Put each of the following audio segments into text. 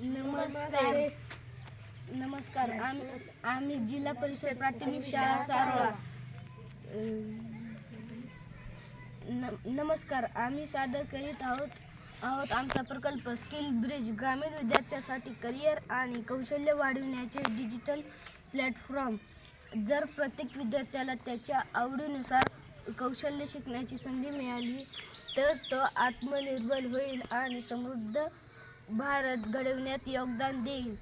नमस्कार. नमस्कार. आम्ही आम्ही जिल्हा परिषद प्राथमिक शाळा सारोळा. न- नमस्कार. आम्ही सादर करीत आहोत आहोत आमचा प्रकल्प स्किल ब्रिज ग्रामीण विद्यार्थ्यांसाठी करिअर आणि कौशल्य वाढविण्याचे डिजिटल प्लॅटफॉर्म. जर प्रत्येक विद्यार्थ्याला त्याच्या आवडीनुसार कौशल्य शिकण्याची संधी मिळाली तर तो आत्मनिर्भर होईल आणि समृद्ध भारत घडवण्यात योगदान देईल.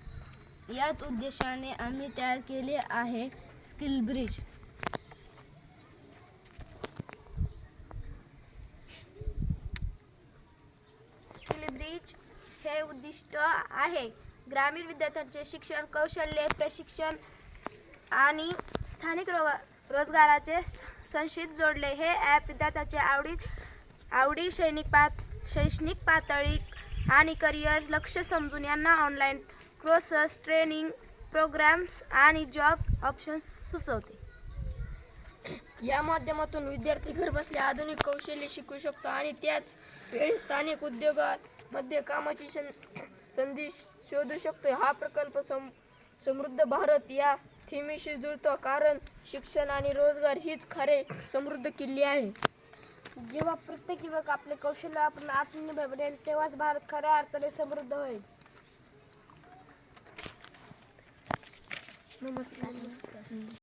याच उद्देशाने आम्ही तयार केले आहे स्किल ब्रिज. स्किल ब्रिज हे उद्दिष्ट आहे. ग्रामीण विद्यार्थ्यांचे शिक्षण कौशल्य प्रशिक्षण आणि स्थानिक रो रोजगाराचे संशित जोडले. हे ॲप विद्यार्थ्याचे आवडी आवडी सैनिक पात शैक्षणिक पातळी आणि करिअर लक्ष समजून यांना ऑनलाईन कोर्सेस ट्रेनिंग प्रोग्राम्स आणि जॉब ऑप्शन्स सुचवते. या माध्यमातून विद्यार्थी घरबसल्या आधुनिक कौशल्य शिकू शकतो आणि त्याच वेळी स्थानिक उद्योगामध्ये कामाची संधी शोधू शकतो. हा प्रकल्प सम समृद्ध भारत या थीमीशी जुळतो कारण शिक्षण आणि रोजगार हीच खरे समृद्ध किल्ली आहे. जेव्हा प्रत्येक युवक आपले कौशल्य आपण आत्मनिर्भर बनेल तेव्हाच भारत खऱ्या अर्थाने समृद्ध होईल. नमस्कार.